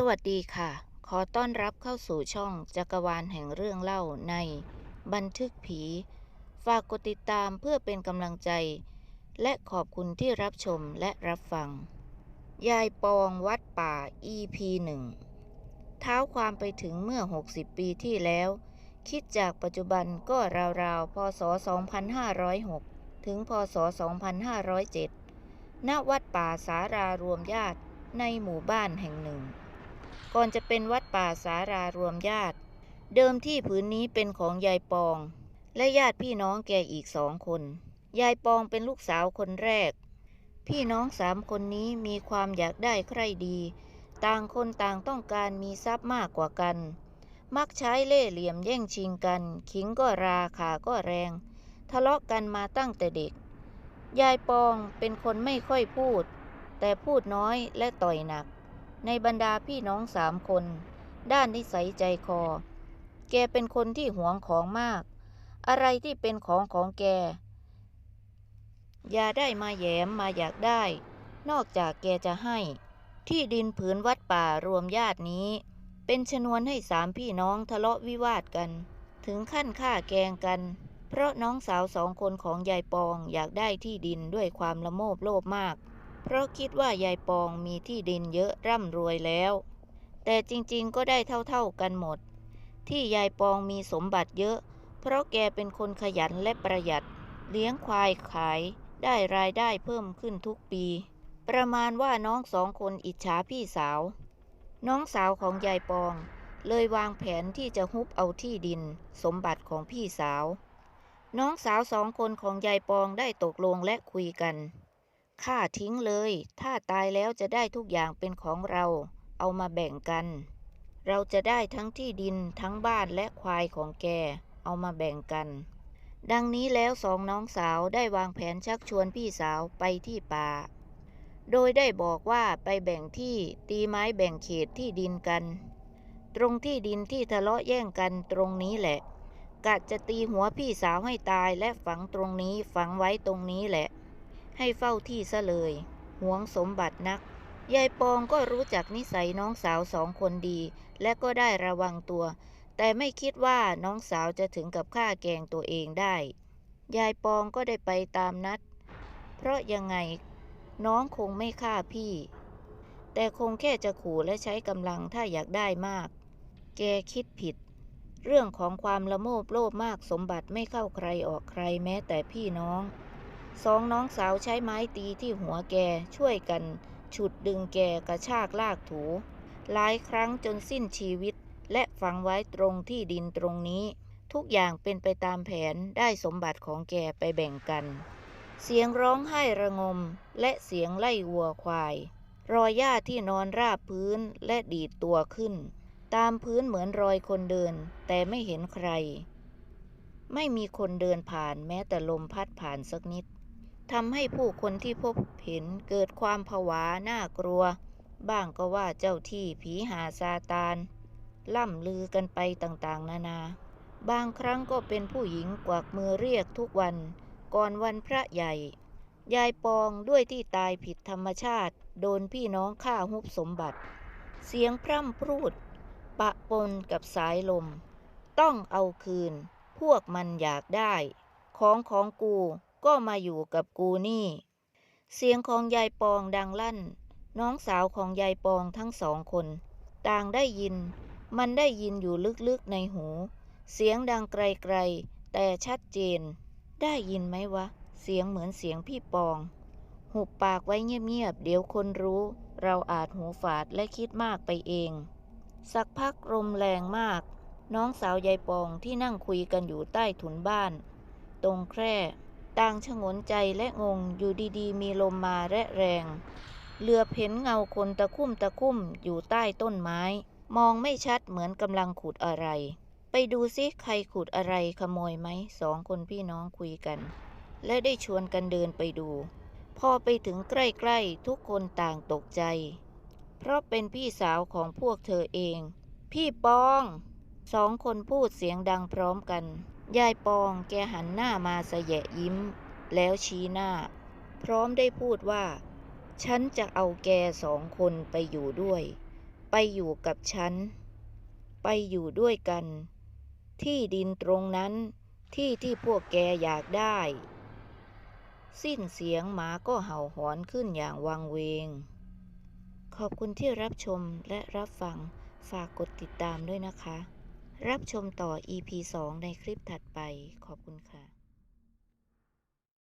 สวัสดีค่ะ ขอต้อนรับเข้าสู่ช่องจักรวาลแห่งเรื่องเล่าในบันทึกผี ฝากกดติดตามเพื่อเป็นกำลังใจ และขอบคุณที่รับชมและรับฟัง ยายปองวัดป่า EP 1เท้าความไปถึงเมื่อ 60 ปีที่แล้ว คิดจากปัจจุบันก็ราวๆ พศ 2506 ถึง พศ 2507 ณ วัดป่าสารารวมญาติในหมู่บ้านแห่งหนึ่ง ก่อนจะเป็นวัดป่าสารารวมญาติ เดิมที่ผืนนี้เป็นของยายปอง และญาติพี่น้องแกอีกสองคน ยายปองเป็นลูกสาวคนแรก พี่น้องสามคนนี้มีความอยากได้ใครดี ต่างคนต่างต้องการมีทรัพย์มากกว่ากัน มักใช้เล่ห์เหลี่ยมแย่งชิงกัน ขิงก็ราขาก็แรง ทะเลาะกันมาตั้งแต่เด็ก ยายปองเป็นคนไม่ค่อยพูด แต่พูดน้อยและต่อยหนัก ในบรรดาพี่น้องสามคน ด้านนิสัยใจคอ แกเป็นคนที่หวงของมาก อะไรที่เป็นของของแก อย่าได้มาแหยมมาอยากได้ นอกจากแกจะให้ ที่ดินผืนวัดป่ารวมญาตินี้ เป็นชนวนให้สามพี่น้องทะเลาะวิวาทกัน ถึงขั้นฆ่าแกงกัน เพราะน้องสาวสองคนของยายปองอยากได้ที่ดินด้วยความละโมบโลภมาก เพราะคิดว่ายายปองมีที่ดินเยอะร่ำรวยแล้ว แต่จริงๆก็ได้เท่าๆกันหมด ที่ยายปองมีสมบัติเยอะ เพราะแกเป็นคนขยันและประหยัด เลี้ยงควายขายได้รายได้เพิ่มขึ้นทุกปี ประมาณว่าน้องสองคนอิจฉาพี่สาว น้องสาวของยายปอง เลยวางแผนที่จะฮุบเอาที่ดิน สมบัติของพี่สาว น้องสาวสองคนของยายปองได้ตกลงและคุยกัน ฆ่าทิ้งเลย ถ้าตายแล้วจะได้ทุกอย่างเป็นของเรา เอามาแบ่งกัน เราจะได้ทั้งที่ดินทั้งบ้านและควายของแก เอามาแบ่งกัน ดังนี้แล้วสองน้องสาวได้วางแผนชักชวนพี่สาวไปที่ป่า โดยได้บอกว่าไปแบ่งที่ตีไม้แบ่งเขตที่ดินกัน ตรงที่ดินที่ทะเลาะแย่งกันตรงนี้แหละกะจะตีหัวพี่สาวให้ตายและฝังตรงนี้ฝังไว้ตรงนี้แหละ ให้เฝ้าที่ซะเลยหวงสมบัตินัก ยายปองก็รู้จักนิสัยน้องสาวสองคนดี และก็ได้ระวังตัว แต่ไม่คิดว่าน้องสาวจะถึงกับฆ่าแกงตัวเองได้ ยายปองก็ได้ไปตามนัด เพราะยังไงน้องคงไม่ฆ่าพี่ แต่คงแค่จะขู่และใช้กำลังถ้าอยากได้มาก แกคิดผิด เรื่องของความละโมบโลภมากสมบัติไม่เข้าใครออกใครแม้แต่พี่น้อง สองน้องสาวใช้ไม้ตีที่หัวแกช่วยกัน ฉุดดึงแกกระชากลากถู หลายครั้งจนสิ้นชีวิต และฝังไว้ตรงที่ดินตรงนี้ ทุกอย่างเป็นไปตามแผนได้สมบัติของแกไปแบ่งกัน เสียงร้องไห้ระงม และเสียงไล่วัวควาย รอยหญ้าที่นอนราบพื้นและดีดตัวขึ้น ตามพื้นเหมือนรอยคนเดิน แต่ไม่เห็นใคร ไม่มีคนเดินผ่านแม้แต่ลมพัดผ่านสักนิด ทำให้ผู้คนที่พบเห็นเกิดความผวาน่ากลัว บ้างก็ว่าเจ้าที่ผีหาซาตาน ล่ำลือกันไปต่างๆ นานา บางครั้งก็เป็นผู้หญิงกวักมือเรียกทุกวัน ก่อนวันพระใหญ่ ยายปองด้วยที่ตายผิดธรรมชาติ โดนพี่น้องฆ่าฮุบสมบัติ เสียงพร่ำพรูด ปะปนกับสายลม ต้องเอาคืน พวกมันอยากได้ ของของกู ก็มาอยู่กับกูนี่ เสียงของยายปองดังลั่น น้องสาวของยายปองทั้งสองคน ต่างได้ยิน มันได้ยินอยู่ลึกๆในหู เสียงดังไกลๆ แต่ชัดเจน ได้ยินไหมวะ เสียงเหมือนเสียงพี่ปอง หุบปากไว้เงียบๆ เดี๋ยวคนรู้ เราอาจหูฝาดและคิดมากไปเอง สักพักลมแรงมาก น้องสาวยายปองที่นั่งคุยกันอยู่ใต้ถุนบ้าน ตรงแคร่ ต่างชงนใจและงงอยู่ดีๆ มีลมมาและแรงเหลือเห็นเงาคนตะคุ่มตะคุ่มอยู่ใต้ต้นไม้ มองไม่ชัดเหมือนกำลังขุดอะไร ไปดูซิใครขุดอะไรขโมยไหมสองคนพี่น้องคุยกัน และได้ชวนกันเดินไปดู พอไปถึงใกล้ๆทุกคนต่างตกใจ เพราะเป็นพี่สาวของพวกเธอเอง พี่ปอง สองคนพูดเสียงดังพร้อมกัน ยายปองแกหันหน้ามาเสยะยิ้ม แล้วชี้หน้า พร้อมได้พูดว่า ฉันจะเอาแกสองคนไปอยู่ด้วย ไปอยู่กับฉัน ไปอยู่ด้วยกัน ที่ดินตรงนั้นที่ที่พวกแกอยากได้ สิ้นเสียงหมาก็เห่าหอนขึ้นอย่างวังเวง ขอบคุณที่รับชมและรับฟังฝากกดติดตามด้วยนะคะ รับชมต่อ EP 2 ในคลิปถัดไป ขอบคุณค่ะ